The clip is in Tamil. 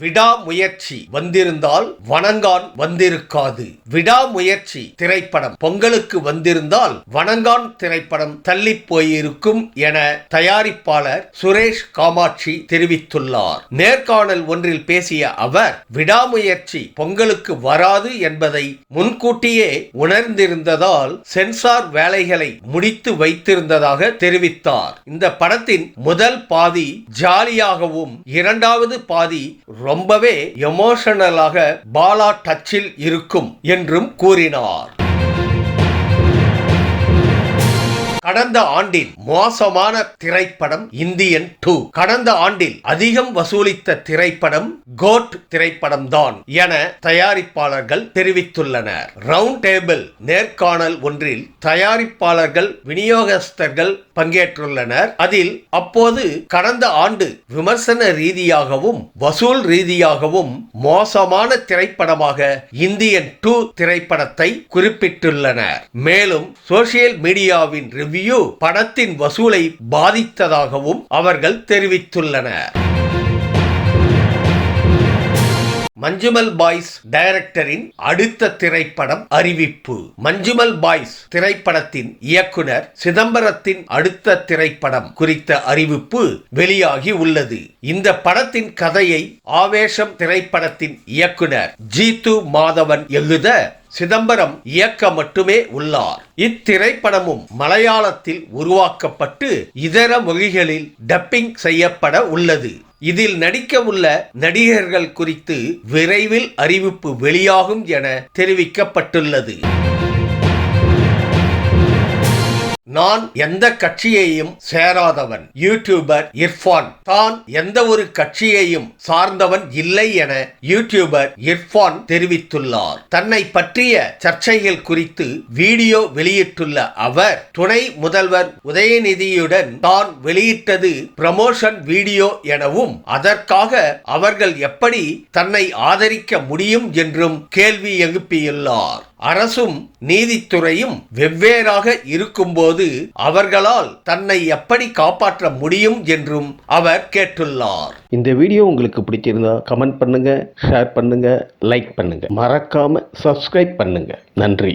விடாமுயற்சி வந்திருந்தால் வணங்கான் வந்திருக்காது. விடாமுயற்சி திரைப்படம் பொங்கலுக்கு வந்திருந்தால் வணங்கான் திரைப்படம் தள்ளி போயிருக்கும் என தயாரிப்பாளர் சுரேஷ் காமாட்சி தெரிவித்துள்ளார். நேர்காணல் ஒன்றில் பேசிய அவர் விடாமுயற்சி பொங்கலுக்கு வராது என்பதை முன்கூட்டியே உணர்ந்திருந்ததால் சென்சார் வேலைகளை முடித்து வைத்திருந்ததாக தெரிவித்தார். இந்த படத்தின் முதல் பாதி ஜாலியாகவும் இரண்டாவது பாதி ரொம்பவே எமோஷனலாக பாலா டச்சில் இருக்கும் என்றும் கூறினார். கடந்த ஆண்டில் மோசமான திரைப்படம் இந்தியன் டூ. கடந்த ஆண்டில் அதிகம் வசூலித்த திரைப்படம் கோட் திரைப்படம் தான் என தயாரிப்பாளர்கள் தெரிவித்துள்ளனர். ரவுண்ட் டேபிள் நேர்காணல் ஒன்றில் தயாரிப்பாளர்கள் விநியோகஸ்தர்கள் பங்கேற்றுள்ளனர். அதில் அப்போது கடந்த ஆண்டு விமர்சன ரீதியாகவும் வசூல் ரீதியாகவும் மோசமான திரைப்படமாக இந்தியன் டூ திரைப்படத்தை குறிப்பிட்டுள்ளனர். மேலும் சோசியல் மீடியாவின் ரிவ்யூ படத்தின் வசூலை பாதித்ததாகவும் அவர்கள் தெரிவித்துள்ளனர். மஞ்சுமல் பாய்ஸ் டைரக்டரின் அடுத்த திரைப்படம் அறிவிப்பு. மஞ்சுமல் பாய்ஸ் திரைப்படத்தின் இயக்குனர் சிதம்பரத்தின் அடுத்த திரைப்படம் குறித்த அறிவிப்பு வெளியாகி உள்ளது. இந்த படத்தின் கதையை ஆவேசம் திரைப்படத்தின் இயக்குனர் ஜீத்து மாதவன் எழுத சிதம்பரம் இயக்க மட்டுமே உள்ளார். இத்திரைப்படமும் மலையாளத்தில் உருவாக்கப்பட்டு இதர மொழிகளில் டப்பிங் செய்யப்பட உள்ளது. இதில் நடிக்க உள்ள நடிகர்கள் குறித்து விரைவில் அறிவிப்பு வெளியாகும் என தெரிவிக்கப்பட்டுள்ளது. நான் எந்த கட்சியையும் சேராதவன். யூடியூபர் இர்ஃபான். தான் எந்த ஒரு கட்சியையும் சார்ந்தவன் இல்லை என யூடியூபர் இர்ஃபான் தெரிவித்துள்ளார். தன்னை பற்றிய சர்ச்சைகள் குறித்து வீடியோ வெளியிட்டுள்ள அவர் துணை முதல்வர் உதயநிதியுடன் தான் வெளியிட்டது ப்ரமோஷன் வீடியோ எனவும் அதற்காக அவர்கள் எப்படி தன்னை ஆதரிக்க முடியும் என்றும் கேள்வி எழுப்பியுள்ளார். அரசும் நீதித்துறையும் வெவ்வேறாக இருக்கும்போது அவர்களால் தன்னை எப்படி காப்பாற்ற முடியும் என்றும் அவர் கேட்டுள்ளார். இந்த வீடியோ உங்களுக்கு பிடிச்சிருந்தா கமெண்ட் பண்ணுங்க ஷேர் பண்ணுங்க லைக் பண்ணுங்க. மறக்காம சப்ஸ்கிரைப் பண்ணுங்க. நன்றி.